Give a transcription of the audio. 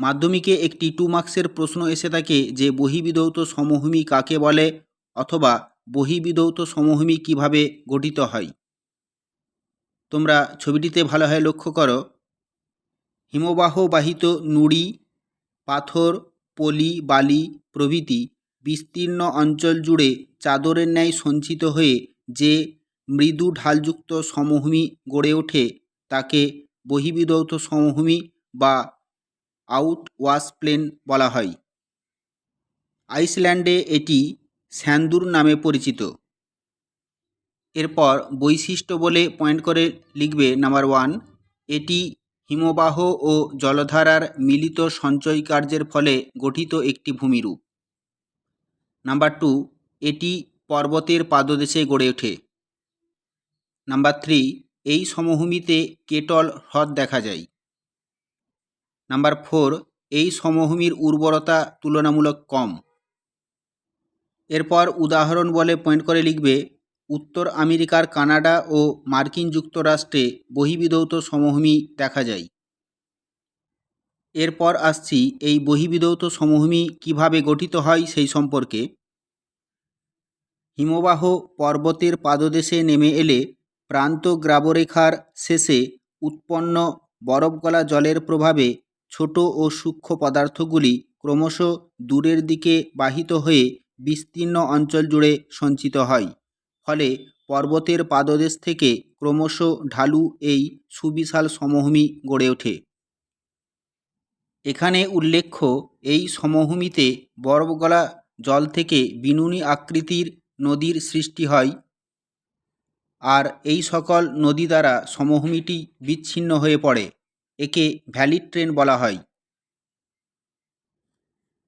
মাধ্যমিকে একটি টু মার্কসের প্রশ্ন এসে থাকে যে বহিবিধৌত সমভূমি কাকে বলে অথবা বহিবিধৌত সমভূমি কীভাবে গঠিত হয়? তোমরা ছবিটিতে ভালোভাবে লক্ষ্য করো। হিমবাহ বাহিত নুড়ি, পাথর, পলি, বালি প্রভৃতি বিস্তীর্ণ অঞ্চল জুড়ে চাদরের ন্যায় সঞ্চিত হয়ে যে মৃদু ঢালযুক্ত সমভূমি গড়ে ওঠে তাকে বহিবিধৌত সমভূমি বা আউট ওয়াশ প্লেন বলা হয়। আইসল্যান্ডে এটি স্যান্দুর নামে পরিচিত। এরপর বৈশিষ্ট্য বলে পয়েন্ট করে লিখবে নাম্বার ওয়ান, এটি হিমবাহ ও জলধারার মিলিত সঞ্চয় কার্যের ফলে গঠিত একটি ভূমিরূপ। নাম্বার টু, এটি পর্বতের পাদদেশে গড়ে ওঠে। নাম্বার থ্রি, এই সমভূমিতে কেটল হ্রদ দেখা যায়। নাম্বার ফোর, এই সমভূমির উর্বরতা তুলনামূলক কম। এরপর উদাহরণ বলে পয়েন্ট করে লিখবে, উত্তর আমেরিকার কানাডা ও মার্কিন যুক্তরাষ্ট্রে বহিবিধৌত সমভূমি দেখা যায়। এরপর আসছি, এই বহিবিধৌত সমভূমি কীভাবে গঠিত হয় সেই সম্পর্কে। হিমবাহ পর্বতের পাদদেশে নেমে এলে প্রান্ত গ্রাবরেখার শেষে উৎপন্ন বরফগলা জলের প্রভাবে ছোট ও সূক্ষ্ম পদার্থগুলি ক্রমশ দূরের দিকে বাহিত হয়ে বিস্তীর্ণ অঞ্চল জুড়ে সঞ্চিত হয়। ফলে পর্বতের পাদদেশ থেকে ক্রমশ ঢালু এই সুবিশাল সমভূমি গড়ে ওঠে। এখানে উল্লেখ্য, এই সমভূমিতে বরফগলা জল থেকে বিনুনি আকৃতির নদীর সৃষ্টি হয় আর এই সকল নদী দ্বারা সমভূমিটি বিচ্ছিন্ন হয়ে পড়ে। একে ভ্যালির ট্রেন বলা হয়।